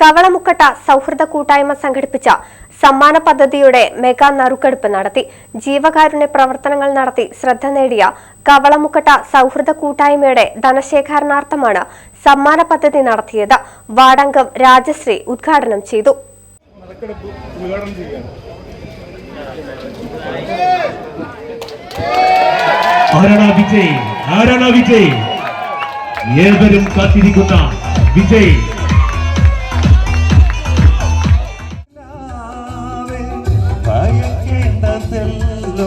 Kavalamukkatta സൗഹൃദ കൂട്ടായ്മ സംഘടിപ്പിച്ച സമ്മാന പദ്ധതിയുടെ മെഗാ നറുക്കെടുപ്പ് നടത്തി. ജീവകാരുണ്യ പ്രവർത്തനങ്ങൾ നടത്തി ശ്രദ്ധ നേടിയ കവളമുക്കട്ട സൗഹൃദ കൂട്ടായ്മയുടെ ധനശേഖരണാർത്ഥമാണ് സമ്മാന പദ്ധതി നടത്തിയത്. വാടങ്കം രാജശ്രീ ഉദ്ഘാടനം ചെയ്തു. ആരാണ് വിജയ്? ആരാണ് വിജയ്? ഏവരും കാത്തിരിക്കുന്ന വിജയ്. മെഗാ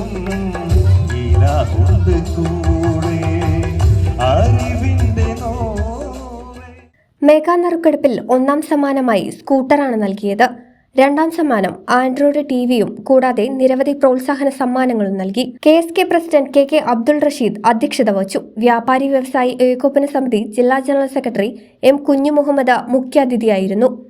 നറുക്കെടുപ്പിൽ ഒന്നാം സമ്മാനമായി സ്കൂട്ടറാണ് നൽകിയത്. രണ്ടാം സമ്മാനം ആൻഡ്രോയിഡ് ടിവിയും കൂടാതെ നിരവധി പ്രോത്സാഹന സമ്മാനങ്ങളും നൽകി. K S K president K K Abdul Rasheed അധ്യക്ഷത വഹിച്ചു. വ്യാപാരി വ്യവസായി ഏകോപന സമിതി ജില്ലാ general secretary M Kunju Muhammad മുഖ്യാതിഥിയായിരുന്നു.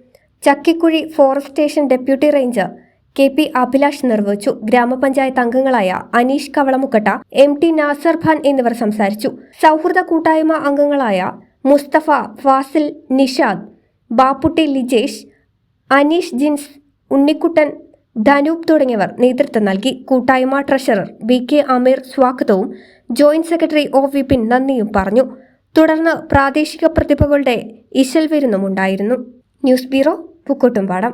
Chakkikuzhi forest station deputy ranger K P Abhilash നിർവഹിച്ചു. ഗ്രാമപഞ്ചായത്ത് അംഗങ്ങളായ അനീഷ് കവളമുക്കട്ട എം ടി നാസർ ഖാൻ എന്നിവർ സംസാരിച്ചു. സൗഹൃദ കൂട്ടായ്മ അംഗങ്ങളായ മുസ്തഫ ഫാസിൽ നിഷാദ് ബാപ്പുട്ടി ലിജേഷ് അനീഷ് ജിൻസ് ഉണ്ണിക്കുട്ടൻ ധനൂപ് തുടങ്ങിയവർ നേതൃത്വം നൽകി. കൂട്ടായ്മ ട്രഷറർ ബി കെ അമീർ സ്വാഗതവും ജോയിന്റ് സെക്രട്ടറി ഒ വിപിൻ നന്ദിയും പറഞ്ഞു. തുടർന്ന് പ്രാദേശിക പ്രതിഭകളുടെ ഇശൽ വിരുന്നുമുണ്ടായിരുന്നു ന്യൂസ് ബ്യൂറോ പൂക്കോട്ടുംപാടം.